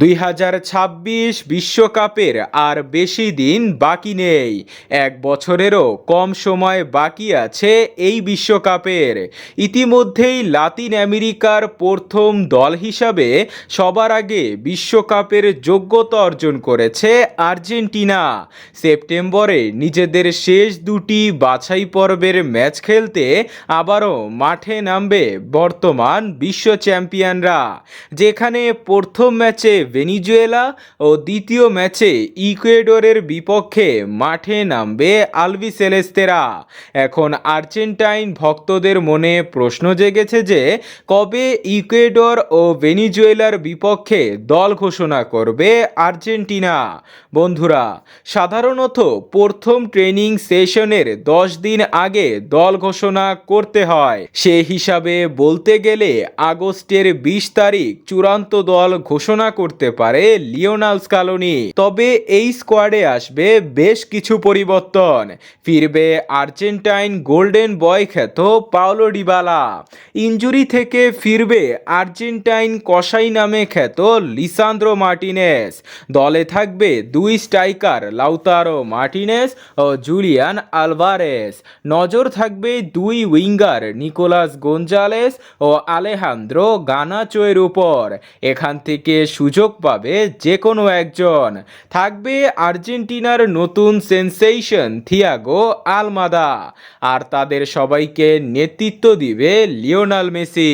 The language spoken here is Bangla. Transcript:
দুই হাজার ছাব্বিশ বিশ্বকাপের আর বেশি দিন বাকি নেই। এক বছরেরও কম সময় বাকি আছে এই বিশ্বকাপের। ইতিমধ্যেই লাতিন আমেরিকার প্রথম দল হিসাবে সবার আগে বিশ্বকাপের যোগ্যতা অর্জন করেছে আর্জেন্টিনা। সেপ্টেম্বরে নিজেদের শেষ দুটি বাছাই পর্বের ম্যাচ খেলতে আবারও মাঠে নামবে বর্তমান বিশ্ব চ্যাম্পিয়নরা, যেখানে প্রথম ম্যাচে ভেনিজুয়েলা ও দ্বিতীয় ম্যাচে ইকুয়েডরের বিপক্ষে মাঠে নামবে আলভি সেলেস্তেরা এখন আর্জেন্টাইন ভক্তদের মনে প্রশ্ন জেগেছে যে, কবে ইকুয়েডর ও ভেনিজুয়েলার বিপক্ষে দল ঘোষণা করবে আর্জেন্টিনা? বন্ধুরা, সাধারণত প্রথম ট্রেনিং সেশনের দশ দিন আগে দল ঘোষণা করতে হয়। সে হিসাবে বলতে গেলে আগস্টের বিশ তারিখ চূড়ান্ত দল ঘোষণা করতে পারে লিওনাল স্কালোনি তবে এই স্কোয়াডে আসবে বেশ কিছু পরিবর্তন। ফিরবে আর্জেন্টাইন গোল্ডেন বয় খ্যাত পাওলো ডিবালা। ইঞ্জুরি থেকে ফিরবে আর্জেন্টাইন কসাই নামে খ্যাত লিসান্দ্রো মার্টিনেস। দলে থাকবে দুই স্ট্রাইকার লাউতারো মার্টিনেস ও জুলিয়ান আলভারেস। নজর থাকবে দুই উইঙ্গার নিকোলাস গোঞ্জালেস ও আলেহান্দ্রো গানাচোয়ের উপর। এখান থেকে সুযোগ পাবে যে কোনো একজন। থাকবে আর্জেন্টিনার নতুন সেন্সেশন, থিয়াগো আলমাদা। আর তাদের সবাইকে নেতৃত্ব দিবে লিওনাল মেসি।